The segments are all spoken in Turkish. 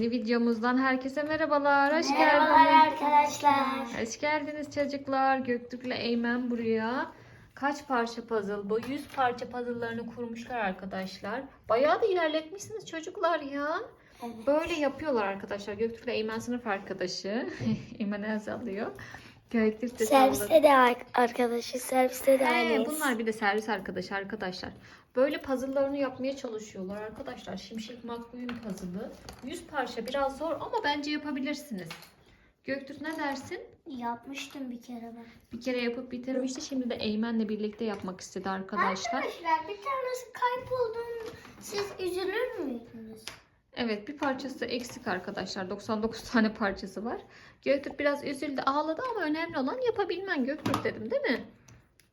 Yeni videomuzdan herkese merhabalar. Hoş Merhabalar geldiniz. arkadaşlar. Hoş geldiniz çocuklar. Göktürk'le Eymen buraya. Kaç parça puzzle bu? 100 parça puzzle'larını kurmuşlar arkadaşlar. Bayağı da ilerletmişsiniz çocuklar ya. Böyle yapıyorlar arkadaşlar. Göktürk'le Eymen sınıf arkadaşı. Eymen el Göktürk de. Serviste de ar- arkadaşı, serviste de He, bunlar bir de servis arkadaşı arkadaşlar. Böyle puzzle'larını yapmaya çalışıyorlar arkadaşlar. Şimşek Makbuy'un puzzle'ı. 100 parça biraz zor ama bence yapabilirsiniz. Göktürk ne dersin? Yapmıştım bir kere ben. Bir kere yapıp bitirmişti. Şimdi de Eymen'le birlikte yapmak istedi arkadaşlar. Arkadaşlar bir tanesi kaybolduğunda siz üzülür müydünüz? Evet bir parçası eksik arkadaşlar. 99 tane parçası var. Göktürk biraz üzüldü ağladı ama önemli olan yapabilmen Göktürk dedim değil mi?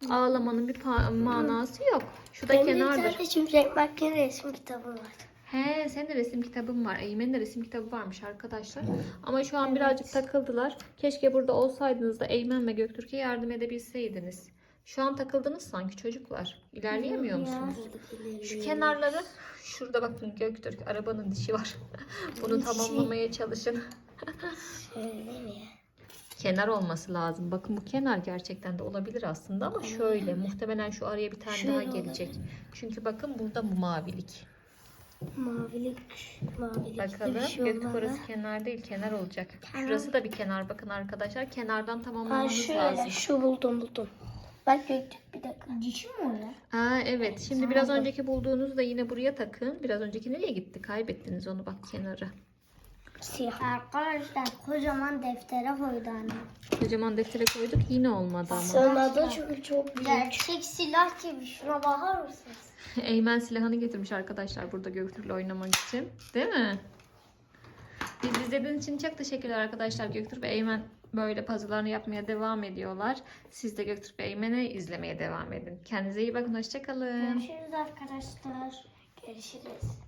Ağlamanın bir manası yok. Şu da Benim kenardır. zaten Şimşek Makya'nın resim kitabı var. He, senin de resim kitabın var. Eymen'in de resim kitabı varmış arkadaşlar. Ama şu an birazcık takıldılar. Keşke burada olsaydınız da Eymen ve Göktürk'e yardım edebilseydiniz. Şu an takıldınız sanki çocuklar. İlerleyemiyor musunuz? Şu kenarları, şurada bakın Göktürk arabanın dişi var. Bunu tamamlamaya çalışın. Kenar olması lazım. Bakın bu kenar gerçekten de olabilir aslında ama şöyle. Muhtemelen şu araya bir tane daha gelecek. Çünkü bakın burada bu mavilik. Mavilik, mavilik. Bakalım. Şey Göktürk orası kenar değil kenar olacak. Kenar. Şurası da bir kenar bakın arkadaşlar. Kenardan Ha tamamlamanız şöyle, lazım. şu buldum buldum. Bak Göktürk bir dakika. Dişi mi orada? Ha evet. Şimdi biraz önceki bulduğunuzu da yine buraya takın. Biraz önceki nereye gitti? Kaybettiniz onu bak kenarı. Siyah. Arkadaşlar kocaman deftere koydu anne. Kocaman deftere koyduk yine olmadı ama. Da çünkü çok büyük. Gerçek silah gibi şuna bakar mısınız? Eymen silahını getirmiş arkadaşlar burada Göktürk'le oynamak için. Değil mi? Biz izlediğiniz için çok teşekkürler arkadaşlar. Göktürk ve Eymen böyle puzzle'larını yapmaya devam ediyorlar. Siz de Göktürk ve Eymen'i izlemeye devam edin. Kendinize iyi bakın. Hoşçakalın. Görüşürüz arkadaşlar. Görüşürüz.